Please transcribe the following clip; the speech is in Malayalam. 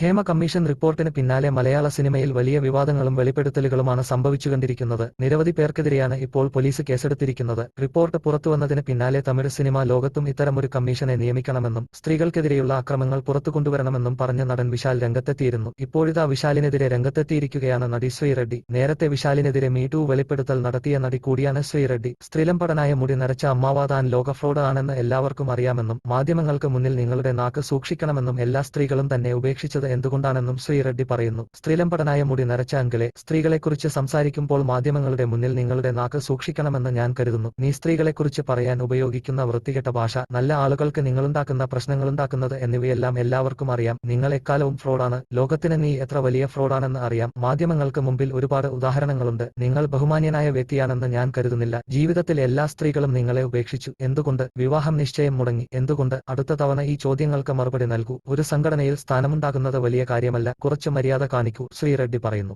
ഹേമ കമ്മീഷൻ റിപ്പോർട്ടിന് പിന്നാലെ മലയാള സിനിമയിൽ വലിയ വിവാദങ്ങളും വെളിപ്പെടുത്തലുകളുമാണ് സംഭവിച്ചുകൊണ്ടിരിക്കുന്നത്. നിരവധി പേർക്കെതിരെയാണ് ഇപ്പോൾ പോലീസ് കേസെടുത്തിരിക്കുന്നത്. റിപ്പോർട്ട് പുറത്തുവന്നതിന് പിന്നാലെ തമിഴ് സിനിമാ ലോകത്തും ഇത്തരമൊരു കമ്മീഷനെ നിയമിക്കണമെന്നും സ്ത്രീകൾക്കെതിരെയുള്ള അക്രമങ്ങൾ പുറത്തു കൊണ്ടുവരണമെന്നും പറഞ്ഞ നടൻ വിശാൽ രംഗത്തെത്തിയിരുന്നു. ഇപ്പോഴിതാ വിശാലിനെതിരെ രംഗത്തെത്തിയിരിക്കുകയാണ് നടി ശ്രീറെഡ്ഡി നേരത്തെ വിശാലിനെതിരെ മീടു വെളിപ്പെടുത്തൽ നടത്തിയ നടി കൂടിയാണ് ശ്രീറെഡ്ഡി സ്ത്രീലംപടനായ മുടി നരച്ച അമ്മാവ താൻ ലോക ഫ്രോഡ് ആണെന്ന് എല്ലാവർക്കും അറിയാമെന്നും മാധ്യമങ്ങൾക്ക് മുന്നിൽ നിങ്ങളുടെ നാക്ക് സൂക്ഷിക്കണമെന്നും എല്ലാ സ്ത്രീകളും തന്നെ ഉപേക്ഷിച്ചത് എന്തുകൊണ്ടാണെന്നും ശ്രീ റെഡ്ഡി പറയുന്നു. സ്ത്രീലംപടനായ മുടി നരച്ച അങ്കലെ സ്ത്രീകളെക്കുറിച്ച് സംസാരിക്കുമ്പോൾ മാധ്യമങ്ങളുടെ മുന്നിൽ നിങ്ങളുടെ നാക്ക് സൂക്ഷിക്കണമെന്ന് ഞാൻ കരുതുന്നു. നീ സ്ത്രീകളെക്കുറിച്ച് പറയാൻ ഉപയോഗിക്കുന്ന വൃത്തികെട്ട ഭാഷ നല്ല ആളുകൾക്ക് നിങ്ങളുണ്ടാക്കുന്ന പ്രശ്നങ്ങളുണ്ടാക്കുന്നത് എന്നിവയെല്ലാം എല്ലാവർക്കും അറിയാം. നിങ്ങൾ എക്കാലവും ഫ്രോഡാണ്. ലോകത്തിന് നീ എത്ര വലിയ ഫ്രോഡാണെന്ന് അറിയാം. മാധ്യമങ്ങൾക്ക് മുമ്പിൽ ഒരുപാട് ഉദാഹരണങ്ങളുണ്ട്. നിങ്ങൾ ബഹുമാന്യനായ വ്യക്തിയാണെന്ന് ഞാൻ കരുതുന്നില്ല. ജീവിതത്തിൽ എല്ലാ സ്ത്രീകളും നിങ്ങളെ ഉപേക്ഷിച്ചു. എന്തുകൊണ്ട്? വിവാഹം നിശ്ചയം മുടങ്ങി. എന്തുകൊണ്ട്? അടുത്ത തവണ ഈ ചോദ്യങ്ങൾക്ക് മറുപടി നൽകൂ. ഒരു സംഘടനയിൽ സ്ഥാനമുണ്ടാകുന്നത് വലിയ കാര്യമല്ല. കുറച്ച് മര്യാദ കാണിക്കൂ ശ്രീറെഡ്ഡി പറയുന്നു.